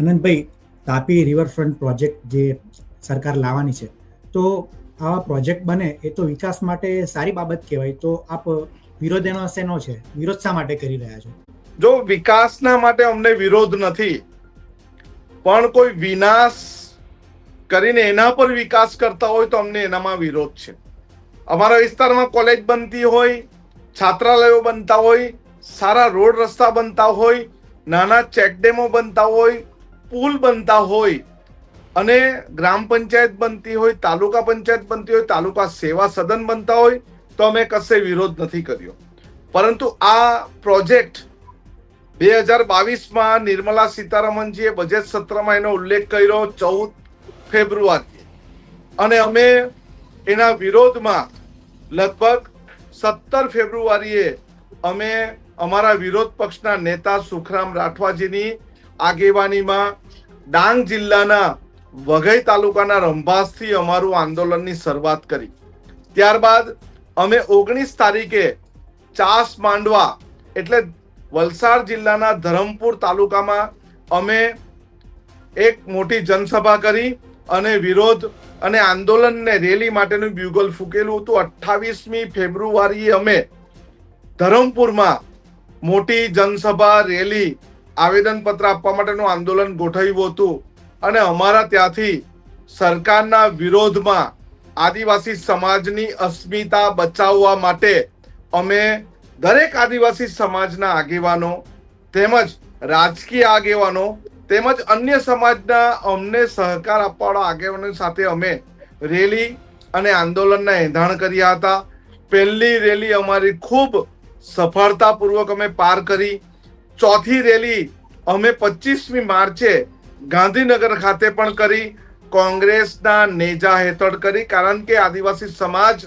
Anantbhai, Tapi riverfront project જે સરકાર લાવવાની છે, તો આવા પ્રોજેક્ટ બને એ તો વિકાસ માટે સારી બાબત કહેવાય. તો આપ વિરોધ એનો શેનો છે? વિરોધ શા માટે કરી રહ્યા છો? જો વિકાસના માટે અમને વિરોધ નથી, પણ કોઈ વિનાશ કરીને એના પર વિકાસ કરતા હોય તો અમને એનામાં વિરોધ છે. અમારા વિસ્તારમાં કોલેજ બનતી હોય, છાત્રાલયો બનતા હોય, સારા રોડ રસ્તા બનતા હોય, નાના ચેકડેમો બનતા હોય પુલ બનતા હોય અને ગ્રામ પંચાયત બનતી હોય, તાલુકા પંચાયત બનતી હોય, તાલુકા સેવા સદન બનતા હોય, તો અમે કશે વિરોધ નથી કર્યો. પરંતુ આ પ્રોજેક્ટ બે હજાર બાવીસમાં નિર્મલા સીતારામનજીએ બજેટ સત્રમાં એનો ઉલ્લેખ કર્યો ચૌદ ફેબ્રુઆરી અને અમે એના વિરોધમાં લગભગ સત્તર ફેબ્રુઆરીએ અમે અમારા વિરોધ પક્ષના નેતા સુખરામ રાઠવાજીની આગેવાનીમાં ડાંગ જિલ્લાના વઘઈ તાલુકાના રંભાસથી અમારું આંદોલનની શરૂઆત કરી. ત્યારબાદ અમે ઓગણીસ તારીખે ચાસ માંડવા એટલે વલસાડ જિલ્લાના ધરમપુર તાલુકામાં અમે એક મોટી જનસભા કરી અને વિરોધ અને આંદોલનને રેલી માટેનું બ્યુગલ ફૂકેલું હતું. અઠ્ઠાવીસમી ફેબ્રુઆરીએ અમે ધરમપુરમાં મોટી જનસભા, રેલી આવેદનપત્ર આપવા માટેનું આંદોલન ગોઠવ્યું હતું. અને અમારા ત્યાંથી સરકારના વિરોધમાં આદિવાસી સમાજની અસ્મિતા બચાવવા માટે અમે દરેક આદિવાસી સમાજના આગેવાનો તેમજ રાજકીય આગેવાનો તેમજ અન્ય સમાજના અમને સહકાર આપવાવાળા આગેવાનો સાથે અમે રેલી અને આંદોલનના એંધાણ કર્યા હતા. પહેલી રેલી અમારી ખૂબ સફળતાપૂર્વક અમે પાર કરી. ચોથી રેલી અમે પચીસમી માર્ચે ગાંધીનગર ખાતે પણ કરી, કોંગ્રેસના નેજા હેઠળ કરી, કારણ કે આદિવાસી સમાજ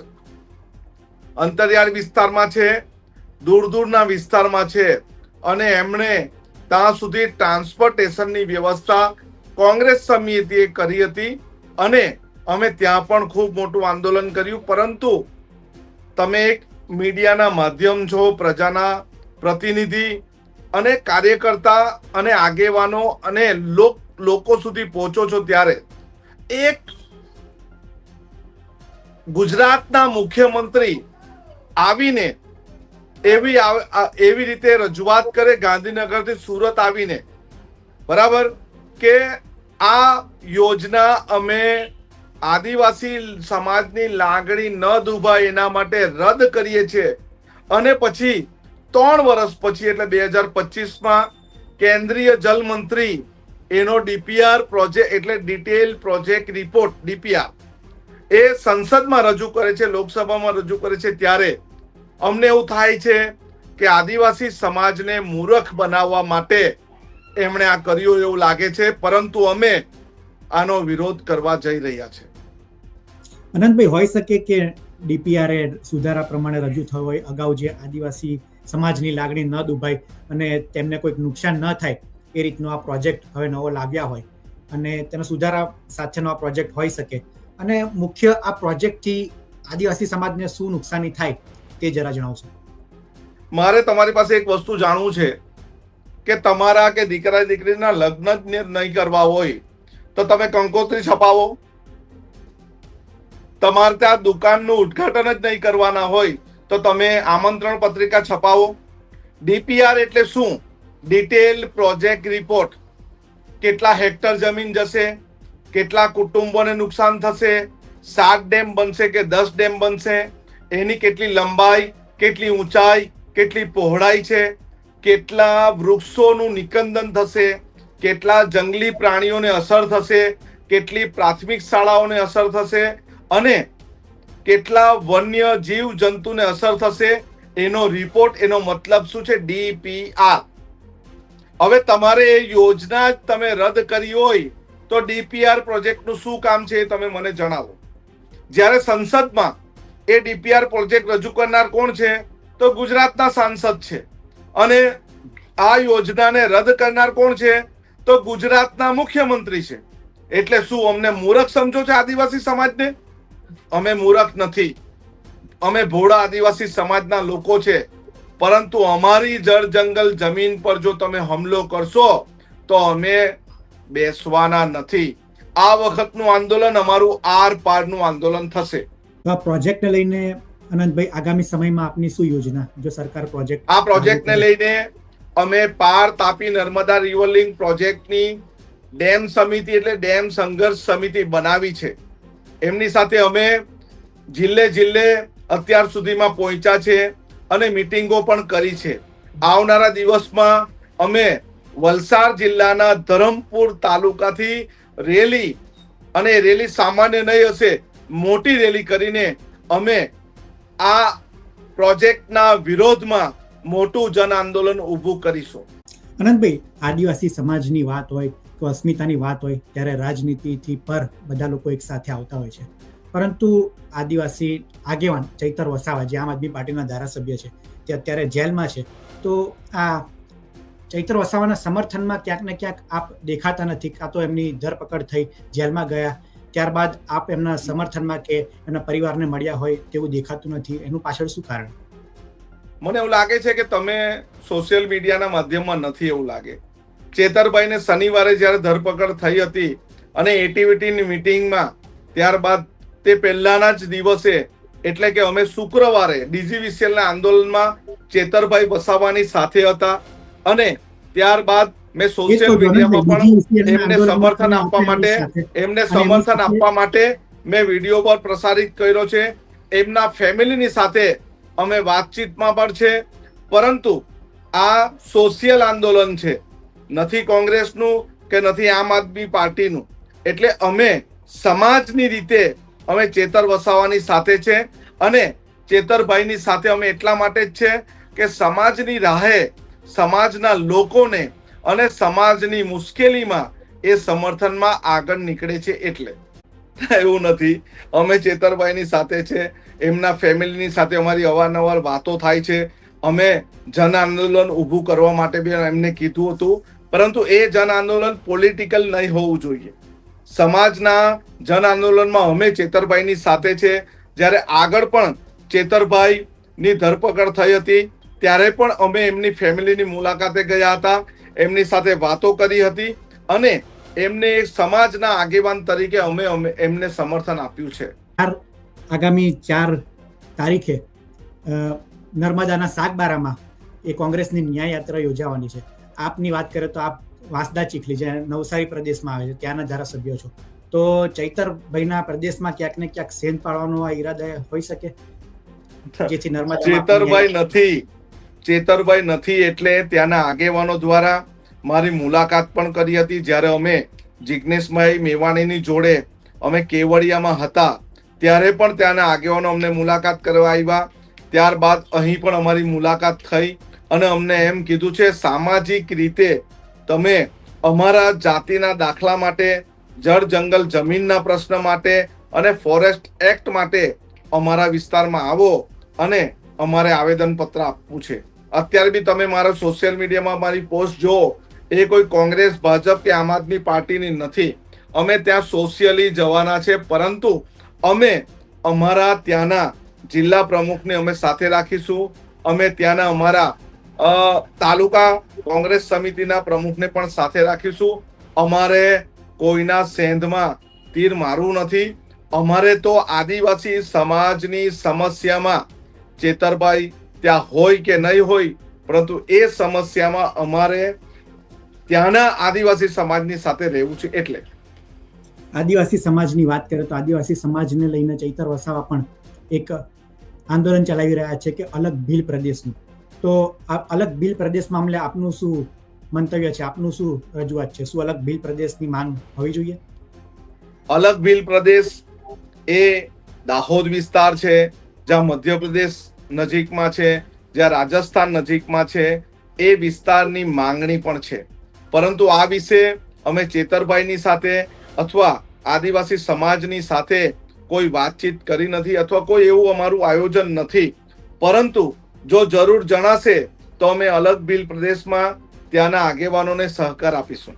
અંતરિયાળ વિસ્તારમાં છે, દૂર દૂરના વિસ્તારમાં છે અને એમણે ત્યાં સુધી ટ્રાન્સપોર્ટેશનની વ્યવસ્થા કોંગ્રેસ સમિતિએ કરી હતી અને અમે ત્યાં પણ ખૂબ મોટું આંદોલન કર્યું. પરંતુ તમે એક મીડિયાના માધ્યમ છો, પ્રજાના પ્રતિનિધિ અને કાર્યકર્તા અને આગેવાનો અને લોક લોકો સુધી પહોંચો છો ત્યારે એક ગુજરાતના મુખ્યમંત્રી આવીને એવી એવી રીતે રજૂઆત કરે, ગાંધીનગરથી સુરત આવીને. બરાબર? કે આ યોજના અમે આદિવાસી સમાજની લાગણી ન દુભાય એના માટે રદ કરીએ છીએ. અને પછી ત્રણ વર્ષ પછી, એટલે બે હજાર પચીસમાં કેન્દ્રીય જલ મંત્રી, એનો ડીપીઆર પ્રોજેક્ટ, એટલે ડિટેલ પ્રોજેક્ટ રિપોર્ટ, ડીપીઆર, એ સંસદમાં રજૂ કરે છે, લોકસભામાં રજૂ કરે છે, ત્યારે અમને એવું થાય છે કે આદિવાસી સમાજને મૂરખ બનાવવા માટે એમણે આ કર્યું એવું લાગે છે, પરંતુ અમે આનો વિરોધ કરવા જઈ રહ્યા છે. અનંતભાઈ હોઈ શકે કે ડીપીઆર એ સુધારા પ્રમાણે રજૂ થયો હોય અગાઉ જે આદિવાસી સમાજની લાગણી ન દુભાય અને તેમને કોઈક નુકસાન ન થાય એ રીતનો આ પ્રોજેક્ટ હવે નવો લાવ્યા હોય અને તેનો સુધારા સાથેનો આ પ્રોજેક્ટ હોઈ શકે. અને મુખ્ય આ પ્રોજેક્ટથી આદિવાસી સમાજને શું નુકસાની થાય તે જરા જણાવશો. મારે તમારી પાસે એક વસ્તુ જાણવું છે કે તમારા કે દીકરા દીકરીના લગ્ન જ નહીં કરવા હોય તો તમે કંકોત્રી છપાવો. તમારે ત્યાં દુકાનનું ઉદ્ઘાટન જ નહીં કરવાના હોય તો તમે આમંત્રણ પત્રિકા છપાવો. ડીપીઆર એટલે શું? ડિટેલ પ્રોજેક્ટ રિપોર્ટ કેટલા હેક્ટર જમીન જશે? કેટલા કુટુંબોને નુકસાન થશે? સાત ડેમ બનશે કે દસ ડેમ બનશે? એની કેટલી લંબાઈ, કેટલી ઊંચાઈ, કેટલી પહોળાઈ છે? કેટલા વૃક્ષોનું નિકંદન થશે? કેટલા જંગલી પ્રાણીઓને અસર થશે? કેટલી પ્રાથમિક શાળાઓને અસર થશે? અને કેટલા વન્ય જીવ જંતુને અસર થશે? એનો રિપોર્ટ એનો મતલબ શું છે? ડીપીઆર હવે તમારે એ યોજના જ તમે રદ કરી હોય તો ડીપીઆર પ્રોજેક્ટનું શું કામ છે એ તમે મને જણાવો. જ્યારે સંસદમાં એ ડીપીઆર પ્રોજેક્ટ રજૂ કરનાર કોણ છે? તો ગુજરાતના સાંસદ છે. અને આ યોજનાને રદ કરનાર કોણ છે? તો ગુજરાતના મુખ્યમંત્રી છે. એટલે શું અમને મૂરખ સમજો છો આદિવાસી સમાજને? અમે મૂરખ નથી. અમે ભોળા આદિવાસી સમાજના લોકો છે. પરંતુ અમારી જળ જંગલ જમીન પર જો તમે હુમલો કરશો તો અમે બેસવાના નથી. આ વખતનું આંદોલન અમારું આર પારનું આંદોલન થશે. આ પ્રોજેક્ટને લઈને અનંતભાઈ આગામી સમયમાં આપની શું યોજના? જો સરકાર પ્રોજેક્ટ આ પ્રોજેક્ટને લઈને અમે પાર તાપી નર્મદા રિવર લિંક પ્રોજેક્ટની ડેમ સમિતિ એટલે ડેમ સંઘર્ષ સમિતિ બનાવી છે. એમની સાથે અમે જિલ્લે જિલ્લે અત્યાર સુધીમાં પહોંચ્યા છે અને મિટિંગો પણ કરી છે. આવનારા દિવસમાં અમે વલસાડ જિલ્લાના ધરમપુર તાલુકાથી રેલી અને રેલી સામાન્ય નહીં હશે, મોટી રેલી કરીને અમે આ પ્રોજેક્ટના વિરોધમાં મોટું જન આંદોલન ઊભું કરીશું. અનંતભાઈ, આદિવાસી સમાજની વાત હોય અસ્મિતાની વાત હોય ત્યારે રાજનીતિથી પર બધા લોકો એક સાથે આવતા હોય છે. પરંતુ આદિવાસી આગેવાન ચૈતર વસાવા, જે આમ આદમી પાર્ટીના ધારાસભ્ય છે, તે અત્યારે જેલમાં છે. તો આ ચૈતર વસાવાના સમર્થનમાં ક્યાંક ને ક્યાંક આપ દેખાતા નથી, કાં તો એમની ધરપકડ થઈ જેલમાં ગયા, ત્યારબાદ આપ એમના સમર્થનમાં કે એમના પરિવારને મળ્યા હોય તેવું દેખાતું નથી. એનું પાછળ શું કારણ? મને એવું લાગે છે કે તમે સોશિયલ મીડિયાના માધ્યમમાં નથી એવું લાગે. ચેતરભાઈને શનિવારે જ્યારે ધરપકડ થઈ હતી અને એટીવીટીની મિટિંગમાં ત્યારબાદ તે પહેલાના જ દિવસે એટલે કે અમે શુક્રવારે ડીજીવીસીએલના આંદોલનમાં ચેતરભાઈ વસાવાની સાથે હતા અને ત્યારબાદ મેં સોશિયલ મીડિયામાં પણ એમને સમર્થન આપવા માટે એમને સમર્થન આપવા માટે મેં વીડિયો પર પ્રસારિત કર્યો છે. એમના ફેમિલીની સાથે અમે વાતચીતમાં પણ છે. પરંતુ આ સોશિયલ આંદોલન છે નથી કોંગ્રેસનું કે નથી આમ આદમી પાર્ટીનું. એટલે અમે સમાજની રીતે અમે ચેતર વસાવાની સાથે છે અને ચેતરભાઈની સાથે અમે એટલા માટે જ છે કે સમાજની રાહે સમાજના લોકોને અને સમાજની મુશ્કેલીમાં એ સમર્થનમાં આગળ નીકળે છે એટલે. એવું નથી. અમે ચેતરભાઈની સાથે છે, એમના ફેમિલીની સાથે અમારી અવારનવાર વાતો થાય છે. અમે જન આંદોલન ઊભું કરવા માટે બી એમને કીધું હતું પરંતુ એ જન આંદોલન પોલિટિકલ નહીં હોવું જોઈએ. સમાજના જન આંદોલનમાં અમે ચેતરભાઈની સાથે છે. જ્યારે આગળ પણ ચેતરભાઈની ધરપકડ થઈ હતી, ત્યારે પણ અમે એમની ફેમિલીની મુલાકાતે ગયા હતા, એમની સાથે વાતો કરી હતી અને એમને એક સમાજના આગેવાન તરીકે અમે અમે એમને સમર્થન આપ્યું છે. આગામી ચાર તારીખે નર્મદાના સાગબારામાં એ કોંગ્રેસની ન્યાય યાત્રા યોજાવાની છે. આપની વાત કરીએ તો આપ વાંસદા ચીખલી જે નવસારી પ્રદેશમાં આવે છે ત્યાંના ધારાસભ્યો છો. તો ચૈતરભાઈના પ્રદેશમાં ક્યાંક ને ક્યાંક સેન પાડવાનો આ ઈરાદા હોઈ શકે? જેથી નર્મદા ચેતરભાઈ નથી. ચેતરભાઈ નથી એટલે ત્યાંના આગેવાનો દ્વારા મારી મુલાકાત પણ કરી હતી. જ્યારે અમે જિજ્ઞેશભાઈ મેવાણીની જોડે અમે કેવડિયામાં હતા ત્યારે પણ ત્યાંના આગેવાનો અમને મુલાકાત કરવા આવ્યા. ત્યારબાદ અહીં પણ અમારી મુલાકાત થઈ. અને અમને એમ કીધું છે, સામાજિક રીતે તમે અમારા જાતિના દાખલા માટે, જળ, જંગલ, જમીનના પ્રશ્ન માટે અને ફોરેસ્ટ એક્ટ માટે અમારા વિસ્તારમાં આવો અને અમારે આવેદનપત્ર આપવું છે. અત્યારે બી તમે મારા સોશિયલ મીડિયામાં મારી પોસ્ટ જો એ કોઈ કોંગ્રેસ, ભાજપ કે આમ આદમી પાર્ટીની નથી. અમે ત્યાં સોશિયલી જવાના છે, પરંતુ અમે અમારા ત્યાંના જિલ્લા પ્રમુખને અમે સાથે રાખીશું. અમે ત્યાંના અમારા તાલુકા કોંગ્રેસ સમિતિના પ્રમુખને પણ સાથે રાખીશું. અમારે કોઈના સેંધમાં તીર મારવું નથી. અમારે તો આદિવાસી સમાજની સમસ્યામાં ચેતરભાઈ ત્યાં હોય કે નહીં હોય, પરંતુ એ સમસ્યામાં અમારે ત્યાંના આદિવાસી સમાજની સાથે રહેવું છે એટલે. આદિવાસી સમાજની વાત કરીએ તો આદિવાસી સમાજને લઈને ચૈતર વસાવા પણ એક આંદોલન ચલાવી રહ્યા છે કે અલગ ભીલ પ્રદેશનું. તો અલગ બિલ પ્રદેશ મામલે આપનું શું મંતવ્ય છે? આપનું શું રજૂઆત છે? શું અલગ બિલ પ્રદેશની માંગ હોવી જોઈએ? અલગ બિલ પ્રદેશ એ દાહોદ વિસ્તાર છે, જ્યાં મધ્યપ્રદેશ નજીકમાં છે, જ્યાં રાજસ્થાન નજીકમાં છે, એ વિસ્તારની માંગણી પણ છે. પરંતુ આ વિશે અમે ચેતરભાઈની સાથે અથવા આદિવાસી સમાજની સાથે કોઈ વાતચીત કરી નથી અથવા કોઈ એવું અમારું આયોજન નથી. પરંતુ જો જરૂર જણાશે તો અમે અલગ ભીલ પ્રદેશમાં ત્યાંના આગેવાનોને સહકાર આપીશું.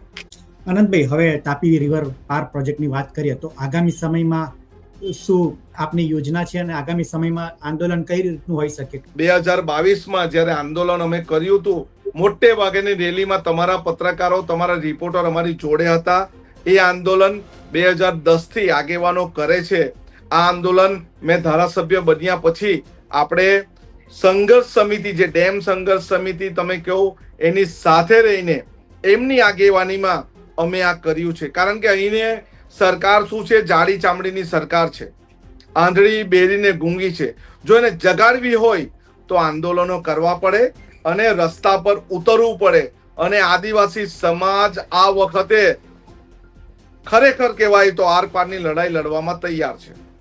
આનંદભાઈ હવે તાપી રિવર પાર પ્રોજેક્ટની વાત કરીએ તો આગામી સમયમાં શું આપની યોજના છે અને આગામી સમયમાં આંદોલન કઈ રીતનું હોઈ શકે? બે હજાર બાવીસમાં જ્યારે આંદોલન અમે કર્યું હતું મોટે ભાગેની રેલીમાં તમારા પત્રકારો તમારા રિપોર્ટર અમારી જોડે હતા. એ આંદોલન બે હજાર દસથી આગેવાનો કરે છે. આ આંદોલન મેં ધારાસભ્ય બન્યા પછી આપણે સંઘર્ષ સમિતિ જે ડેમ સંઘર્ષ સમિતિ, તમે કહો, એની સાથે રહીને એમની આગેવાનીમાં અમે આ કર્યું છે. કારણ કે અહીંને સરકાર શું છે? જાડી ચામડીની સરકાર છે. આંધળી બેરીને ગુંગી છે. જો એને જગાડવી હોય, તો આંદોલનો કરવા પડે અને રસ્તા પર ઉતરવું પડે અને આદિવાસી સમાજ આ વખતે ખરેખર કહેવાય તો આર પારની લડાઈ લડવામાં તૈયાર છે.